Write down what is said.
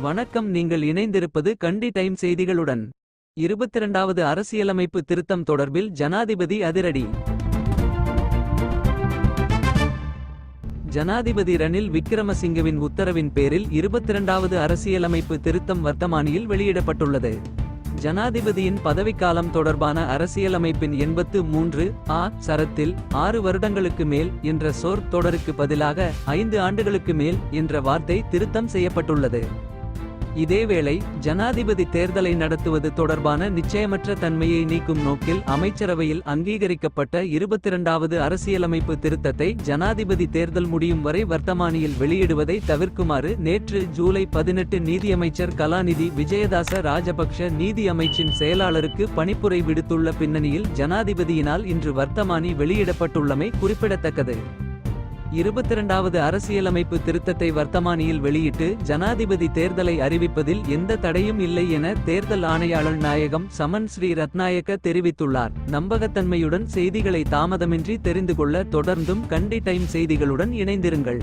வணக்கம் நீங்கள் இணைந்திருப்பது கண்டி டைம் செய்திகளுடன். இருபத்திரண்டாவது அரசியலமைப்பு திருத்தம் தொடர்பில் ஜனாதிபதி அதிரடி. ஜனாதிபதி ரணில் விக்கிரமசிங்கவின் உத்தரவின் பேரில் இருபத்திரண்டாவது அரசியலமைப்பு திருத்தம் வர்த்தமானியில் வெளியிடப்பட்டுள்ளது. ஜனாதிபதியின் பதவிக்காலம் தொடர்பான அரசியலமைப்பின் எண்பத்து மூன்று ஆ சரத்தில் ஆறு வருடங்களுக்கு மேல் என்ற சொற் தொடருக்கு பதிலாக ஐந்து ஆண்டுகளுக்கு மேல் என்ற வார்த்தை திருத்தம் செய்யப்பட்டுள்ளது. இதேவேளை ஜனாதிபதி தேர்தலை நடத்துவது தொடர்பான நிச்சயமற்ற தன்மையை நீக்கும் நோக்கில் அமைச்சரவையில் அங்கீகரிக்கப்பட்ட இருபத்திரண்டாவது அரசியலமைப்பு திருத்தத்தை ஜனாதிபதி தேர்தல் முடியும் வரை வர்த்தமானியில் வெளியிடுவதை தவிர்க்குமாறு நேற்று ஜூலை பதினெட்டு நீதியமைச்சர் கலாநிதி விஜயதாச ராஜபக்ஷ நீதி அமைச்சின் செயலாளருக்கு பணிப்புரை விடுத்துள்ள பின்னணியில் ஜனாதிபதியினால் இன்று வர்த்தமானி வெளியிடப்பட்டுள்ளமை குறிப்பிடத்தக்கது. இருபத்திரண்டாவது அரசியலமைப்பு திருத்தத்தை வர்த்தமானியில் வெளியிட்டு ஜனாதிபதி தேர்தலை அறிவிப்பதில் எந்த தடையும் இல்லை என தேர்தல் ஆணையாளர் நாயகம் சமன் ஸ்ரீ ரத்நாயக்க தெரிவித்துள்ளார். நம்பகத்தன்மையுடன் செய்திகளை தாமதமின்றி தெரிந்து கொள்ள தொடர்ந்தும் கண்டி டைம் செய்திகளுடன் இணைந்திருங்கள்.